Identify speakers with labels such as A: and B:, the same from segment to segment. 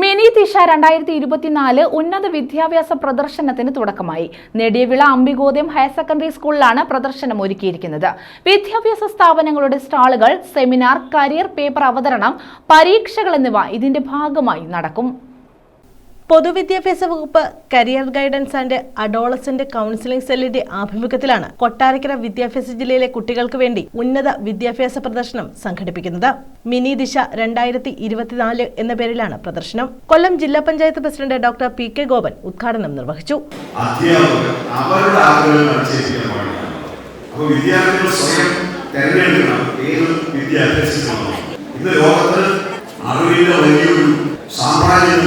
A: Mini Thisha രണ്ടായിരത്തി ഇരുപത്തിനാല് ഉന്നത വിദ്യാഭ്യാസ പ്രദർശനത്തിന് തുടക്കമായി. നെടിയവിള അമ്പികോദ്യം ഹയർ സെക്കൻഡറി സ്കൂളിലാണ് പ്രദർശനം ഒരുക്കിയിരിക്കുന്നത്. വിദ്യാഭ്യാസ സ്ഥാപനങ്ങളുടെ സ്റ്റാളുകൾ സെമിനാർ കരിയർ പേപ്പർ അവതരണം പരീക്ഷകൾ എന്നിവ ഇതിന്റെ ഭാഗമായി നടക്കും.
B: പൊതുവിദ്യാഭ്യാസ വകുപ്പ് career guidance and adolescent counselling സെല്ലിന്റെ ആഭിമുഖ്യത്തിലാണ് കൊട്ടാരക്കര വിദ്യാഭ്യാസ ജില്ലയിലെ കുട്ടികൾക്ക് വേണ്ടി ഉന്നത വിദ്യാഭ്യാസ പ്രദർശനം സംഘടിപ്പിക്കുന്നത്. മിനി ദിശ രണ്ടായിരത്തി ഇരുപത്തിനാല് എന്ന പേരിലാണ് പ്രദർശനം. കൊല്ലം ജില്ലാ panchayat president doctor P K Gopan ഉദ്ഘാടനം നിർവഹിച്ചു.
C: സാമ്രാജ്യം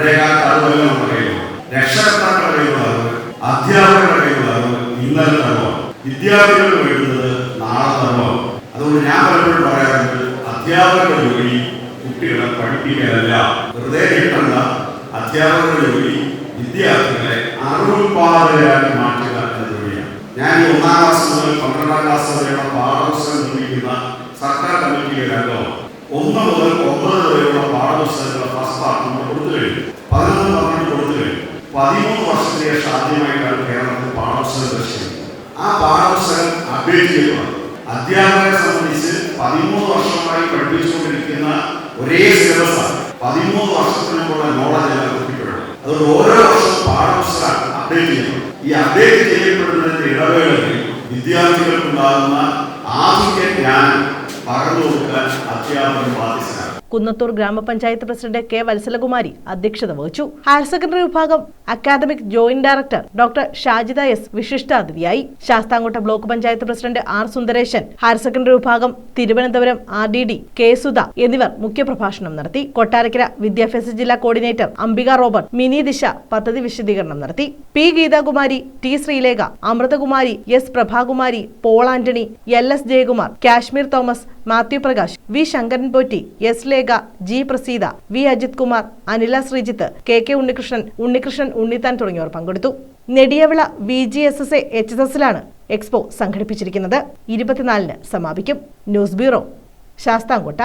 C: പഴയകാലത്ത് അറിവെല്ലാം പറയുന്നു രക്ഷകർത്താക്കളുടെ കഴിവുള്ളവർ അധ്യാപകരുടെ കഴിവുള്ളവർ ഇന്നലെ അറിവാണ് വിദ്യാർത്ഥികൾ വേണ്ടുന്നത് നാളെ അറിവാണ് അതുകൊണ്ട് ഞാൻ പലപ്പോഴും പറയാറുണ്ട് അധ്യാപകരുടെ ജോലി കുട്ടികളെ പഠിപ്പിക്കാനല്ല വെറുതെ കിട്ടണ്ട. അധ്യാപകരുടെ ജോലി വിദ്യാർത്ഥികളെ അറിവുപാതയാക്കി മാറ്റുക എന്ന ജോലിയാണ്. ഞാൻ ഈ ഒന്നാം ക്ലാസ് മുതൽ പന്ത്രണ്ടാം ക്ലാസ് വരെയുള്ള പാഠപുസ്തകം നിർമ്മിക്കുന്ന സർക്കാർ കമ്മിറ്റിയുടെ അംഗമാണ് ഒന്ന് മുതൽ പതിമൂന്ന് വർഷത്തിന് ആദ്യമായിട്ടാണ് കേരളത്തിൽ പാഠപുസ്തകം ദർശിക്കുന്നത് ആ പാഠപുസ്തകം അപ്ഡേറ്റ് ചെയ്യണം അധ്യാപകരെ സംബന്ധിച്ച് പതിമൂന്ന് വർഷമായി പഠിപ്പിച്ചുകൊണ്ടിരിക്കുന്ന ഒരേ സിലബസാണ് പതിമൂന്ന് വർഷത്തിനുമുള്ള നോളജ് എല്ലാം കുട്ടികളുണ്ട് അതുകൊണ്ട് ഓരോ വർഷവും പാഠപുസ്തകം അപ്ഡേറ്റ് ചെയ്യണം. ഈ അപ്ഡേറ്റ് ചെയ്യപ്പെടുന്നതിന്റെ വിദ്യാർത്ഥികൾക്ക് വിദ്യാർത്ഥികൾക്കുണ്ടാകുന്ന ആധുനിക ജ്ഞാനം പകർന്നു കൊടുക്കാൻ അധ്യാപകർ ബാധ്യസ്ഥരാണ്.
B: കുന്നത്തൂർ ഗ്രാമപഞ്ചായത്ത് പ്രസിഡന്റ് കെ വത്സലകുമാരി അധ്യക്ഷത വഹിച്ചു. ഹയർ സെക്കൻഡറി വിഭാഗം academic joint director doctor Shajida S വിശിഷ്ടാതിഥിയായി. Sasthamkotta block panchayat president R Sundaresan higher secondary വിഭാഗം Thiruvananthapuram R D D K Sudha എന്നിവർ മുഖ്യപ്രഭാഷണം നടത്തി. കൊട്ടാരക്കര വിദ്യാഭ്യാസ ജില്ലാ കോർഡിനേറ്റർ അംബിക റോബർട്ട് മിനി ദിശ പദ്ധതി വിശദീകരണം നടത്തി. P Geethakumari T Sreelekha Amruthakumari S Prabhakumari Paul Antony L S Jayakumar Kashmir Thomas Mathew Prakash V Sankaran Potti S Lekha G Praseetha V Ajith Kumar Anila Sreejith K K Unnikrishnan Unnikrishnan Unnithan തുടങ്ങിയവർ പങ്കെടുത്തു. Nediyavila V G S S A H S എസിലാണ് expo സംഘടിപ്പിച്ചിരിക്കുന്നത്. ഇരുപത്തിനാലിന് സമാപിക്കും. News bureau Sasthamkotta.